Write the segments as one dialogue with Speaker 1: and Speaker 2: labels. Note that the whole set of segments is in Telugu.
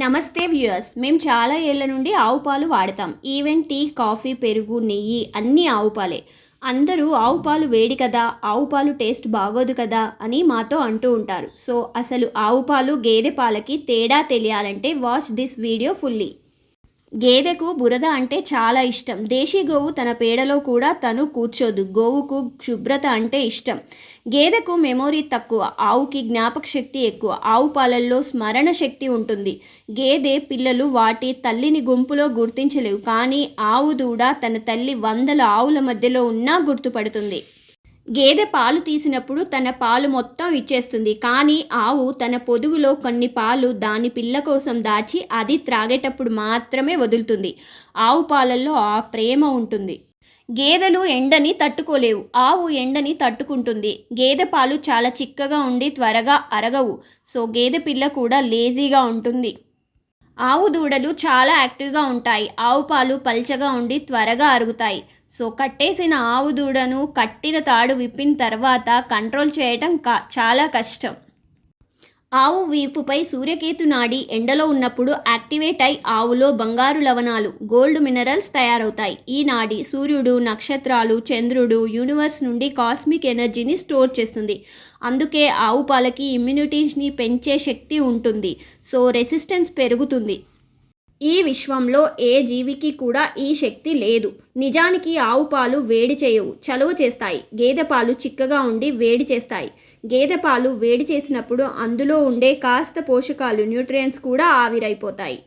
Speaker 1: నమస్తే వ్యూయర్స్ మేము చాలా ఏళ్ళ నుండి ఆవు పాలు వాడతాం. ఈవెన్ టీ కాఫీ పెరుగు నెయ్యి అన్నీ ఆవు పాలే. అందరూ ఆవు పాలు వేడి కదా ఆవు పాలు టేస్ట్ బాగోదు కదా అని మాతో అంటూ ఉంటారు. సో అసలు ఆవు పాలు గేదె పాలకి తేడా తెలియాలంటే వాచ్ దిస్ వీడియో ఫుల్లీ. గేదెకు బురద అంటే చాలా ఇష్టం. దేశీ గోవు తన పేడలో కూడా తను కూర్చోదు. గోవుకు శుభ్రత అంటే ఇష్టం. గేదెకు మెమొరీ తక్కువ. ఆవుకి జ్ఞాపక శక్తి ఎక్కువ. ఆవు పాలల్లో స్మరణ శక్తి ఉంటుంది. గేదె పిల్లలు వాటి తల్లిని గుంపులో గుర్తించలేవు. కానీ ఆవు దూడ తన తల్లి వందల ఆవుల మధ్యలో ఉన్నా గుర్తుపడుతుంది. గేదె పాలు తీసినప్పుడు తన పాలు మొత్తం ఇచ్చేస్తుంది. కానీ ఆవు తన పొదుగులో కొన్ని పాలు దాని పిల్ల కోసం దాచి అది త్రాగేటప్పుడు మాత్రమే వదులుతుంది. ఆవు పాలల్లో ఆ ప్రేమ ఉంటుంది. గేదెలు ఎండని తట్టుకోలేవు. ఆవు ఎండని తట్టుకుంటుంది. గేదె పాలు చాలా చిక్కగా ఉండి త్వరగా అరగవు. సో గేదె పిల్ల కూడా లేజీగా ఉంటుంది. ఆవు దూడలు చాలా యాక్టివ్గా ఉంటాయి. ఆవు పాలు పల్చగా ఉండి త్వరగా అరుగుతాయి. సో కట్టేసిన ఆవు దూడను కట్టిన తాడు విప్పిన తర్వాత కంట్రోల్ చేయటం కా చాలా కష్టం. ఆవు వీపుపై సూర్యకేతు నాడి ఎండలో ఉన్నప్పుడు యాక్టివేట్ అయి ఆవులో బంగారు లవణాలు గోల్డ్ మినరల్స్ తయారవుతాయి. ఈ నాడి సూర్యుడు నక్షత్రాలు చంద్రుడు యూనివర్స్ నుండి కాస్మిక్ ఎనర్జీని స్టోర్ చేస్తుంది. అందుకే ఆవు పాలకి ఇమ్యూనిటీస్ని పెంచే శక్తి ఉంటుంది. సో రెసిస్టెన్స్ పెరుగుతుంది. ఈ విశ్వంలో ఏ జీవికి కూడా ఈ శక్తి లేదు. నిజానికి ఆవు పాలు వేడి చేయవు చలువ చేస్తాయి. గేదె పాలు చిక్కగా ఉండి వేడి చేస్తాయి. గేదె పాలు వేడి చేసినప్పుడు అందులో ఉండే కాస్త పోషకాలు న్యూట్రియంట్స్ కూడా ఆవిరైపోతాయి.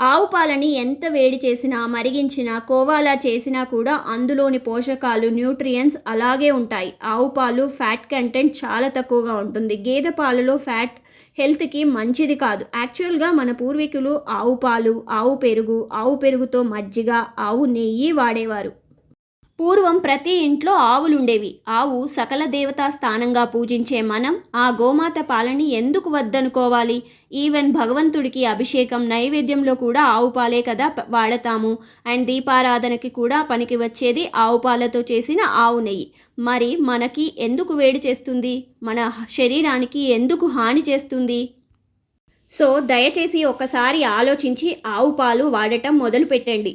Speaker 1: ఆవు పాలని ఎంత వేడి చేసినా మరిగించినా కోవాలా చేసినా కూడా అందులోని పోషకాలు న్యూట్రియంట్స్ అలాగే ఉంటాయి. ఆవు పాలు ఫ్యాట్ కంటెంట్ చాలా తక్కువగా ఉంటుంది. గేదె పాలలో ఫ్యాట్ హెల్త్కి మంచిది కాదు. యాక్చువల్గా మన పూర్వీకులు ఆవు పాలు ఆవు పెరుగు ఆవు పెరుగుతో మజ్జిగ ఆవు నెయ్యి వాడేవారు. పూర్వం ప్రతి ఇంట్లో ఆవులుండేవి. ఆవు సకల దేవతా స్థానంగా పూజించే మనం ఆ గోమాత పాలని ఎందుకు వద్దనుకోవాలి? ఈవెన్ భగవంతుడికి అభిషేకం నైవేద్యంలో కూడా ఆవు పాలే కదా వాడతాము. అండ్ దీపారాధనకి కూడా పనికి వచ్చేది ఆవు పాలతో చేసిన ఆవు నెయ్యి. మరి మనకి ఎందుకు వేడి చేస్తుంది? మన శరీరానికి ఎందుకు హాని చేస్తుంది? సో దయచేసి ఒకసారి ఆలోచించి ఆవు పాలు వాడటం మొదలుపెట్టండి.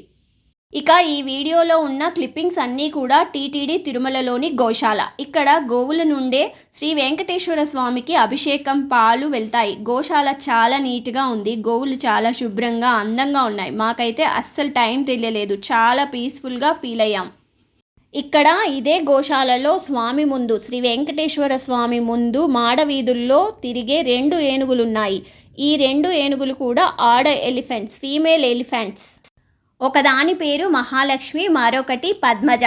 Speaker 1: ఇక ఈ వీడియోలో ఉన్న క్లిప్పింగ్స్ అన్నీ కూడా టీటీడీ తిరుమలలోని గోశాల. ఇక్కడ గోవుల నుండే శ్రీ వెంకటేశ్వర స్వామికి అభిషేకం పాలు వెళ్తాయి. గోశాల చాలా నీట్గా ఉంది. గోవులు చాలా శుభ్రంగా అందంగా ఉన్నాయి. మాకైతే అస్సలు టైం తెలియలేదు. చాలా పీస్ఫుల్గా ఫీల్ అయ్యాం. ఇక్కడ ఇదే గోశాలలో స్వామి ముందు శ్రీ వెంకటేశ్వర స్వామి ముందు మాడవీధుల్లో తిరిగే రెండు ఏనుగులున్నాయి. ఈ రెండు ఏనుగులు కూడా ఆడ ఎలిఫెంట్స్ ఫీమేల్ ఎలిఫెంట్స్. ఒకదాని పేరు మహాలక్ష్మి మరొకటి పద్మజ.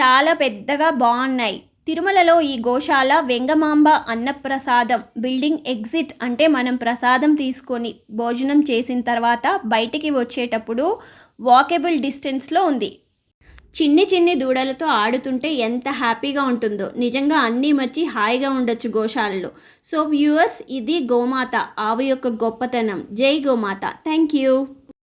Speaker 1: చాలా పెద్దగా బాగున్నాయి. తిరుమలలో ఈ గోశాల వెంగమాంబ అన్నప్రసాదం బిల్డింగ్ ఎగ్జిట్ అంటే మనం ప్రసాదం తీసుకొని భోజనం చేసిన తర్వాత బయటికి వచ్చేటప్పుడు వాకేబుల్ డిస్టెన్స్లో ఉంది. చిన్ని చిన్ని దూడలతో ఆడుతుంటే ఎంత హ్యాపీగా ఉంటుందో. నిజంగా అన్నీ మర్చి హాయిగా ఉండొచ్చు గోశాలలో. సో వ్యూవర్స్ ఇది గోమాత ఆవు యొక్క గొప్పతనం. జై గోమాత. Thank you.